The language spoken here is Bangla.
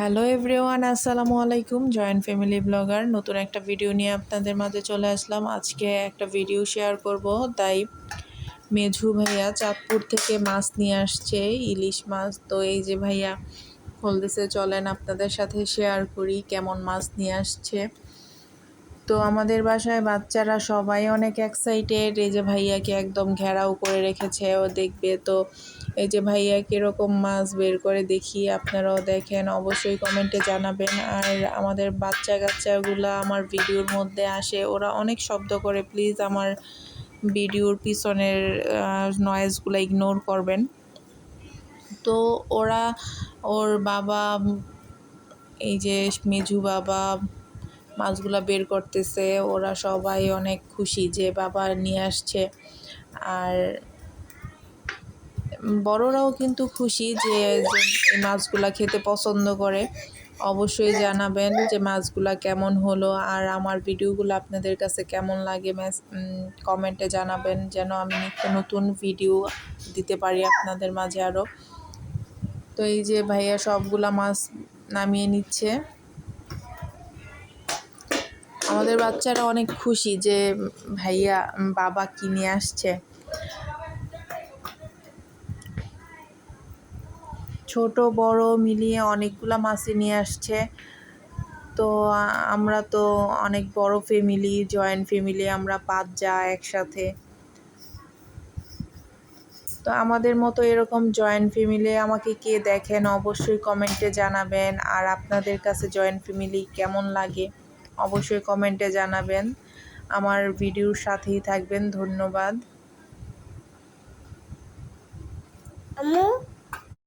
হ্যালো এভরিওয়ান, আসসালামু আলাইকুম। জয়েন্ট ফ্যামিলি ব্লগার, নতুন একটা ভিডিও নিয়ে আপনাদের মাঝে চলে আসলাম। আজকে একটা ভিডিও শেয়ার করব। তাই মেঝু ভাইয়া চাঁদপুর থেকে মাছ নিয়ে আসছে, ইলিশ মাছ। তো এই যে ভাইয়া বলতেছে, চলেন আপনাদের সাথে শেয়ার করি, কেমন মাছ নিয়ে আসছে। তো আমাদের বাসায় বাচ্চারা সবাই অনেক এক্সাইটেড এই যে ভাইয়াকে একদম ঘেরাও করে রেখেছে, ও দেখবে তো। এই যে ভাইয়া কীরকম মাছ বের করে দেখি, আপনারাও দেখেন, অবশ্যই কমেন্টে জানাবেন। আর আমাদের বাচ্চা কাচ্চাগুলা আমার ভিডিওর মধ্যে আসে, ওরা অনেক শব্দ করে প্লিজ আমার ভিডিওর পিছনের নয়েজগুলো ইগনোর করবেন। তো ওরা, ওর বাবা, এই যে মেজু বাবা মাছগুলা বের করতেছে, ওরা সবাই অনেক খুশি যে বাবা নিয়ে আসছে। আর বড়রাও কিন্তু খুশি যে এই মাছগুলা খেতে পছন্দ করে। অবশ্যই জানাবেন যে মাছগুলা কেমন হলো আর আমার ভিডিওগুলো আপনাদের কাছে কেমন লাগে কমেন্টে জানাবেন যেন আমি নিত্য নতুন ভিডিও দিতে পারি আপনাদের মাঝে আরও। তো এই যে ভাইয়া সবগুলা মাছ নামিয়ে নিচ্ছে। আমাদের বাচ্চারা অনেক খুশি যে ভাইয়া বাবা কিনে আসছে? ছোট, বড় মিলিয়ে অনেকগুলা মাছই নিয়ে আসছে। তো আমরা তো অনেক বড় ফ্যামিলি জয়েন্ট ফ্যামিলি আমরা পাঁচ যা একসাথে। তো আমাদের মতো এরকম জয়েন্ট ফ্যামিলি আমাকে কে দেখেন, অবশ্যই কমেন্টে জানাবেন। আর আপনাদের কাছে জয়েন্ট ফ্যামিলি কেমন লাগে? অবশ্যই কমেন্টে জানাবেন। আমার ভিডিওর সাথেই থাকবেন ধন্যবাদ।